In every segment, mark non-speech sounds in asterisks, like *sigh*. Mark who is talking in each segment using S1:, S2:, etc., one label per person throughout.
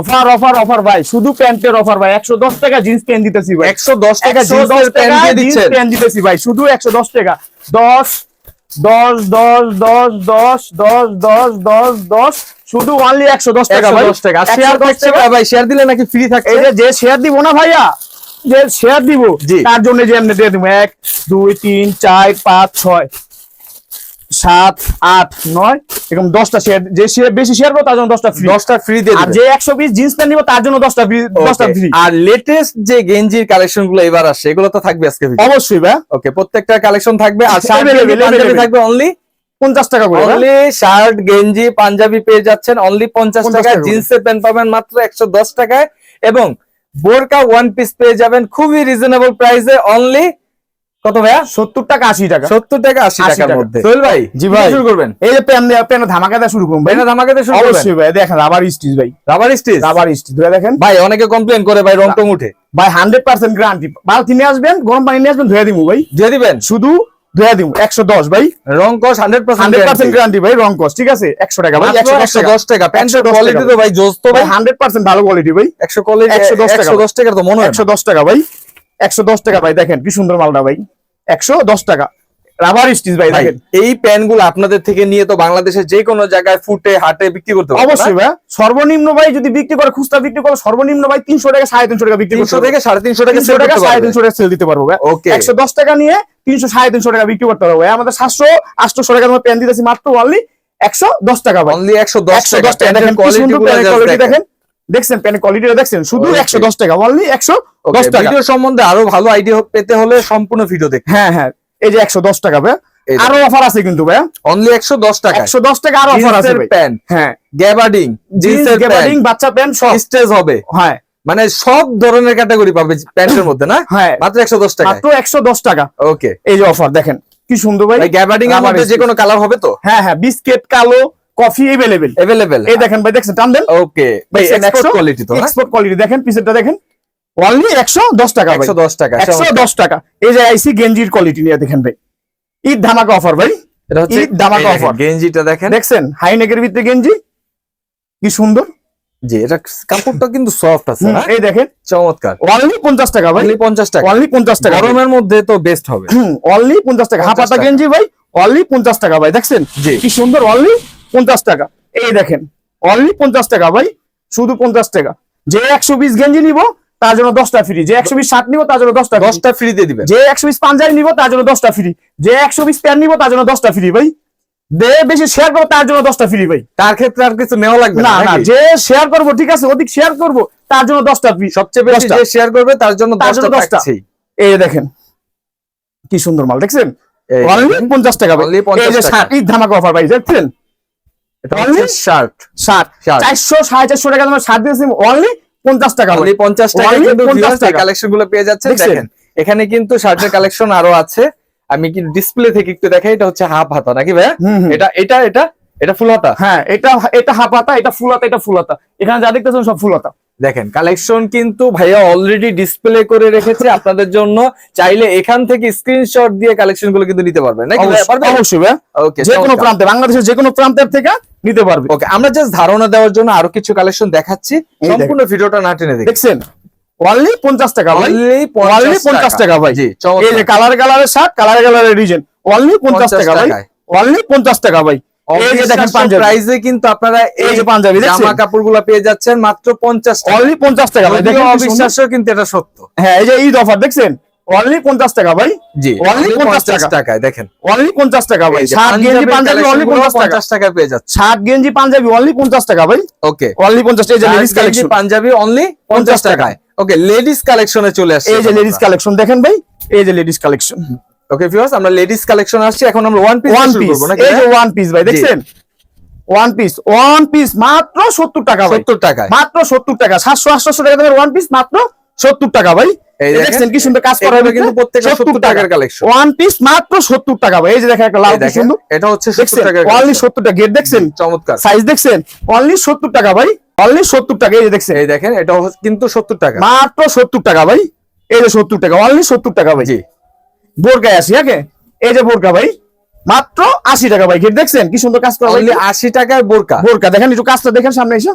S1: Offer offer offer ভাই শুধু প্যান্টের অফার ভাই একশো দশ টাকা জিন্স প্যান্ট দিতেছি ভাই একশো দশ টাকা জিন্স প্যান্ট দিতেছি ভাই শুধু একশো দশ টাকা দশ দশ দশ দশ দশ দশ দশ দশ শুধু একশো দশ টাকা দশ টাকা শেয়ার দশ টাকা ভাই শেয়ার দিলে নাকি ফ্রি থাকে যে শেয়ার না ভাইয়া যে শেয়ার তার জন্য যে এক দুই তিন চার পাঁচ ছয় সাত আট নয় এরকম দশটা শেয়ার যে শেয়ার বেশি শেয়ার করবো তার জন্য দশটা ফ্রি দশটা ফ্রি দিয়ে যে একশো পিস জিন্স প্যান্ট নিবো তার জন্য দশটা দশটা ফ্রি আর লেটেস্ট যে গেঞ্জির কালেকশন গুলো এবার আসছে এগুলো তো থাকবে আজকে অবশ্যই ভাই ওকে প্রত্যেকটা কালেকশন থাকবে আর থাকবে অনলি পঞ্চাশ টাকা করে অনলি শার্ট হ্যাঁ। গেঞ্জি পাঞ্জাবি পেয়ে যাচ্ছেন অনলি পঞ্চাশ টাকায় জিন্সের প্যান্ট পাবেন মাত্র একশো দশ টাকায় এবং বোরকা ওয়ান পিস পেয়ে যাবেন খুবই রিজনেবল প্রাইসে অনলি কত ভাইয়া সত্তর টাকা আশি টাকা সত্তর টাকা আশি টাকার মধ্যে সোহেল ভাই জি ভাই শুরু করবেন এই যে পেন পেন ধামাকা দেওয়া শুরু করুন ভাই ধামাকা দেওয়া শুরু অবশ্যই ভাই দেখেন রাবার স্টিচ ভাই রাবার স্টিচ রাবার স্টিচ ভাই দেখেন ভাই অনেকে কমপ্লেন করে ভাই রং টং উঠে ভাই হান্ড্রেড পার্সেন্ট গ্যারান্টি বাল নিয়ে আসবেন গরম পানি নিয়ে আসবেন ধুয়ে দিব ভাই ধুয়ে দিবেন শুধু ধুয়ে দিব একশো দশ ভাই রং কস হান্ড্রেড পার্সেন্ট গ্যারান্টি ভাই রং কস ঠিক আছে একশো টাকা ভাই একশো দশ টাকা প্যান্ট কোয়ালিটি তো ভাই জোস তো ভাই হান্ড্রেড পার্সেন্ট ভালো কোয়ালিটি ভাই একশো কোয়ালিটি একশো দশ টাকা দশ টাকা তো মনে হয় একশো দশ টাকা ভাই একশো দশ টাকা ভাই দেখেন কি সুন্দর মালটা ভাই একশো দশ টাকা রাবার স্টিচ ভাই দেখেন এই প্যানগুলো আপনাদের থেকে নিয়ে তো বাংলাদেশের যে কোনো জায়গায় ফুটে হাটে বিক্রি করতে অবশ্যই ভাই সর্বনিম্ন ভাই যদি বিক্রি করে খুচরা বিক্রি করে সর্বনিম্ন ভাই তিনশো টাকা সাড়ে তিনশো টাকা বিক্রি তিনশো থেকে সাড়ে তিনশো টাকা টাকা সাড়ে তিনশো টাকা সেল দিতে পারবো ভাই ওকে একশো দশ টাকা নিয়ে তিনশো সাড়ে তিনশো টাকা বিক্রি করতে পারবো আমাদের সাতশো আটশো টাকা তোমার প্যান দিতেছি মাত্র অনলি একশো দশ টাকা ভাই অনলি একশো টাকা দেখেন দেখেন দেখছেন প্যানের কোয়ালিটিটা দেখছেন শুধু একশো দশ টাকা অনলি একশো দশ টাকা ভিডিও সম্বন্ধে আরো ভালো আইডিয়া পেতে হলে সম্পূর্ণ ভিডিও দেখ হ্যাঁ হ্যাঁ এই যে একশো দশ টাকা ভাই আরো অফার আছে কিন্তু ভাইয়া অনলি একশো দশ টাকা একশো দশ টাকা আরো অফার আছে হ্যাঁ গ্যাবার্ডিং জিন্সের বাচ্চা প্যান্ট সব স্টেজ হবে হ্যাঁ মানে সব ধরনের ক্যাটাগরি পাবে প্যান্টের মধ্যে না হ্যাঁ মাত্র একশো দশ টাকা মাত্র একশো দশ টাকা ওকে এই যে অফার দেখেন কি সুন্দর ভাই গ্যাবার্ডিং আমাদের যে কোনো কালার হবে তো হ্যাঁ হ্যাঁ বিস্কেট কালো কফি अवेलेबल अवेलेबल এই আচ্ছা। দেখেন ভাই দেখছেন টান দেন ওকে ভাই এক্সপোর্ট কোয়ালিটি তো এক্সপোর্ট হ্যাঁ? কোয়ালিটি দেখেন পিসেরটা দেখেন অনলি 110 টাকা ভাই 110 টাকা 110 আচ্ছা, টাকা এই যে আইসি গেঞ্জির কোয়ালিটি নিয়ে দেখেন ভাই ঈদ ধামাকা অফার ভাই এটা হচ্ছে ঈদ ধামাকা অফর গেঞ্জিটা দেখেন দেখছেন হাই নেকের ভিতরে গেঞ্জি কি সুন্দর জি এটা কাপড়টা কিন্তু সফট আছে না হ্যাঁ? এই দেখেন চমৎকার অনলি 50 টাকা ভাই অনলি 50 টাকা অনলি 50 টাকা গরমের মধ্যে তো বেস্ট হবে অনলি 50 টাকা হাফ হাফাটা গেঞ্জি ভাই অনলি 50 টাকা ভাই দেখছেন কি সুন্দর অনলি পঞ্চাশ টাকা এই দেখেন অনলি পঞ্চাশ টাকা ভাই শুধু পঞ্চাশ টাকা যে একশো পিস গেঞ্জি নিব তার জন্য দশটা ফ্রি যে একশো পিস শার্ট নিব তার জন্য দশটা দশটা ফ্রি দিয়ে দিবে যে একশো পিস পাঞ্জাবি নিব তার জন্য দশটা ফ্রি যে একশো পিস প্যান্ট নিব তার জন্য দশটা ফ্রি ভাই যে বেশি শেয়ার করবো তার জন্য দশটা ফ্রি ভাই তার ক্ষেত্রে আর কিছু নেওয়া লাগবে না যে শেয়ার করবো ঠিক আছে অধিক শেয়ার করবো তার জন্য দশটা ফ্রি সবচেয়ে বেশি যে শেয়ার করবে তার জন্য দশটা এই দেখেন কি সুন্দর মাল দেখছেন পঞ্চাশ টাকা ভাই এই যে ধামাকা অফার ভাই দেখছেন পেয়ে যাচ্ছে দেখেন এখানে কিন্তু শার্টের কালেকশন আরো আছে আমি কিন্তু ডিসপ্লে থেকে একটু দেখাই এটা হচ্ছে হাফ হাতা নাকি ভাই এটা এটা এটা এটা ফুল হ্যাঁ এটা এটা হাফ হাতা এটা ফুল এটা ফুল এখানে যা দেখতেছেন সব ফুল দেখেন কালেকশন কিন্তু ভাইয়া অলরেডি ডিসপ্লে করে রেখেছে *laughs* আপনাদের জন্য চাইলে এখান থেকে স্ক্রিনশট দিয়ে কালেকশন গুলো কিন্তু নিতে পারবেন নাকি অবশ্যই ওকে যে কোনো প্রান্তে বাংলাদেশের যে কোনো প্রান্তের থেকে নিতে পারবে ওকে আমরা জাস্ট ধারণা দেওয়ার জন্য আরো কিছু কালেকশন দেখাচ্ছি সম্পূর্ণ ভিডিওটা না টেনে দেখছেন অনলি 50 টাকা অনলি 50 টাকা ভাই জি এই যে কালার কালারের শার্ট কালার কালারের ডিজাইন অনলি 50 টাকা ভাই অনলি 50 টাকা ভাই এই পাঞ্জাবি কিন্তু আপনারা এই যে পাঞ্জাবি পেয়ে যাচ্ছেন মাত্র অনলি টাকা কিন্তু এটা সত্য হ্যাঁ এই যে অফার দেখছেন অনলি টাকা ভাই দেখেন অনলি টাকা ভাই পেয়ে গেঞ্জি পাঞ্জাবি অনলি টাকা ভাই okay only ladies collection panjabi only টাকায় ওকে লেডিস চলে আসে এই যে লেডিস কালেকশন দেখেন ভাই এই যে লেডিস কালেকশন ওকে ভিউয়ার্স আমরা লেডিস কালেকশন আসছি এখন আমরা ওয়ান পিস ওয়ান পিস এই যে ওয়ান পিস ভাই দেখছেন ওয়ান পিস ওয়ান পিস মাত্র 70 টাকা 70 টাকা মাত্র 70 টাকা 700 800 টাকা দামের ওয়ান পিস মাত্র 70 টাকা ভাই এই দেখছেন কি সুন্দর কাজ করা হবে কিন্তু প্রত্যেকটা 70 টাকার কালেকশন ওয়ান পিস মাত্র 70 টাকা ভাই এই যে দেখেন একটা লাল দেখেন এটা হচ্ছে 70 টাকা অনলি 70 টাকা গেট দেখছেন চমৎকার সাইজ দেখছেন অনলি 70 টাকা ভাই অনলি 70 টাকা এই যে দেখছেন এই দেখেন এটা কিন্তু 70 টাকা মাত্র 70 টাকা ভাই এই যে 70 টাকা অনলি 70 টাকা ভাই জি বোরকায় আসি হ্যাঁ এই যে বোরকা ভাই মাত্র আশি টাকা ভাই দেখছেন কি সুন্দর কাজ করা আশি টাকায় বোরকা বোরকা দেখেন একটু কাজটা দেখেন সামনে এসে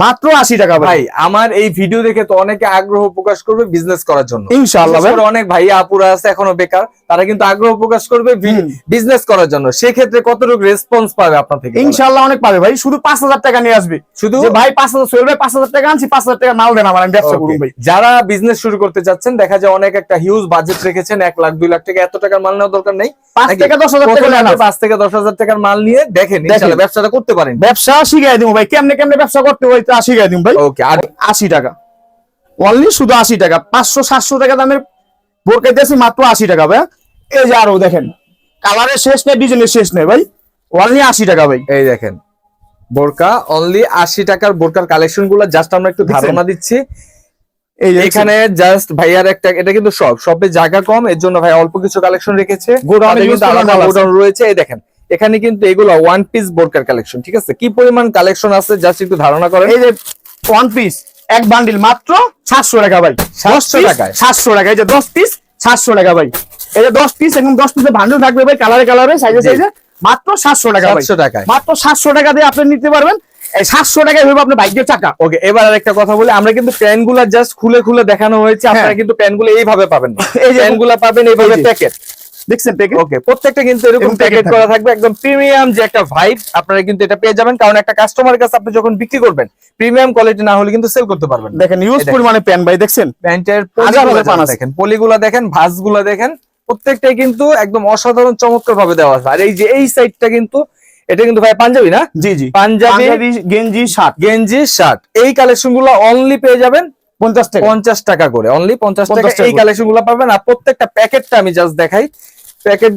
S1: মাত্র আশি টাকা ভাই আমার এই ভিডিও দেখে তো অনেকে আগ্রহ প্রকাশ করবে বিজনেস করার জন্য ইনশাল্লাহ অনেক ভাই আপুরা আছে এখনো বেকার তারা কিন্তু আগ্রহ প্রকাশ করবে বিজনেস করার জন্য সেক্ষেত্রে কতটুকু রেসপন্স পাবে আপনার থেকে ইনশাল্লাহ অনেক পাবে ভাই শুধু পাঁচ হাজার টাকা নিয়ে আসবে শুধু ভাই পাঁচ হাজার চলবে পাঁচ হাজার টাকা আনছি পাঁচ হাজার টাকা মাল দেন আমার ব্যবসা করুন ভাই যারা বিজনেস শুরু করতে যাচ্ছেন দেখা যায় অনেক একটা হিউজ বাজেট রেখেছেন এক লাখ দুই লাখ টাকা এত টাকার মাল নেওয়ার দরকার নেই পাঁচ থেকে দশ হাজার টাকা টাকার মাল নিয়ে দেখেন ব্যবসাটা করতে পারেন ব্যবসা শিখে দেবো ভাই কেমনে কেমনে ব্যবসা করতে হয় এটা আশি টাকা দিন ভাই ওকে আশি টাকা অনলি শুধু আশি টাকা পাঁচশো সাতশো টাকা দামের বোরকা দিয়েছি মাত্র আশি টাকা ভাই এই যে আরো দেখেন কালারের শেষ নেই ডিজাইনের শেষ নেই ভাই অনলি আশি টাকা ভাই এই দেখেন বোরকা অনলি আশি টাকার বোরকার কালেকশন গুলো জাস্ট আমরা একটু ধারণা দিচ্ছি এখানে জাস্ট ভাইয়ার একটা এটা কিন্তু সব সবে জায়গা কম এর জন্য ভাই অল্প কিছু কালেকশন রেখেছে গোডাউন রয়েছে এই দেখেন এখানে কিন্তু এগুলো ওয়ান পিস বোরকার কালেকশন ঠিক আছে কি পরিমাণ কালেকশন আছে জাস্ট একটু ধারণা করেন এই যে ওয়ান পিস এক বান্ডিল মাত্র সাতশো টাকা ভাই সাতশো টাকায় সাতশো টাকা এই যে দশ পিস সাতশো টাকা ভাই এই যে দশ পিস এবং দশ পিসের বান্ডিল থাকবে ভাই কালারে কালারে সাইজে সাইজে মাত্র সাতশো টাকা সাতশো টাকায় মাত্র সাতশো টাকা দিয়ে আপনি নিতে পারবেন আমরা কিন্তু প্যান হ্যাঁ। আপনারা কিন্তু প্যান গুলো এইভাবে পাবেন এই যে প্যান গুলা পাবেন এইভাবে প্যাকেট দেখছেন প্যাকেট ওকে প্রত্যেকটা কিন্তু এরকম প্যাকেট করা থাকবে একদম প্রিমিয়াম যে একটা ভাইব আপনারা কিন্তু এটা পেয়ে যাবেন কারণ একটা কাস্টমার কাছে আপনি যখন বিক্রি করবেন প্রিমিয়াম কোয়ালিটি না হলে কিন্তু সেল করতে পারবেন দেখেন ইউজ পরিমাণে প্যান ভাই দেখছেন প্যান্টের দেখেন পলিগুলো দেখেন ভাঁজগুলো দেখেন প্রত্যেকটাই কিন্তু একদম অসাধারণ চমৎকার ভাবে দেওয়া আছে আর এই যে এই সাইডটা কিন্তু এটা কিন্তু ভাই পাঞ্জাবি না জি জি পাঞ্জাবি গেঞ্জি শার্ট গেঞ্জি শার্ট এই কালেকশন গুলো অনলি পেয়ে যাবেন পঞ্চাশ টাকা পঞ্চাশ টাকা করে অনলি পঞ্চাশ টাকা এই কালেকশন গুলো পাবেন আর প্রত্যেকটা প্যাকেটটা আমি জাস্ট দেখাই দেখেন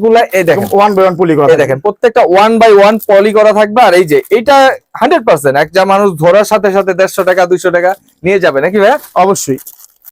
S1: ওয়ান পলি দেখেন প্রত্যেকটা ওয়ান বাই ওয়ান পলি করা থাকবে আর এই যে এটা হান্ড্রেড পার্সেন্ট একটা মানুষ ধরার সাথে সাথে দেড়শো টাকা দুইশো টাকা নিয়ে যাবে নাকি ভাইয়া অবশ্যই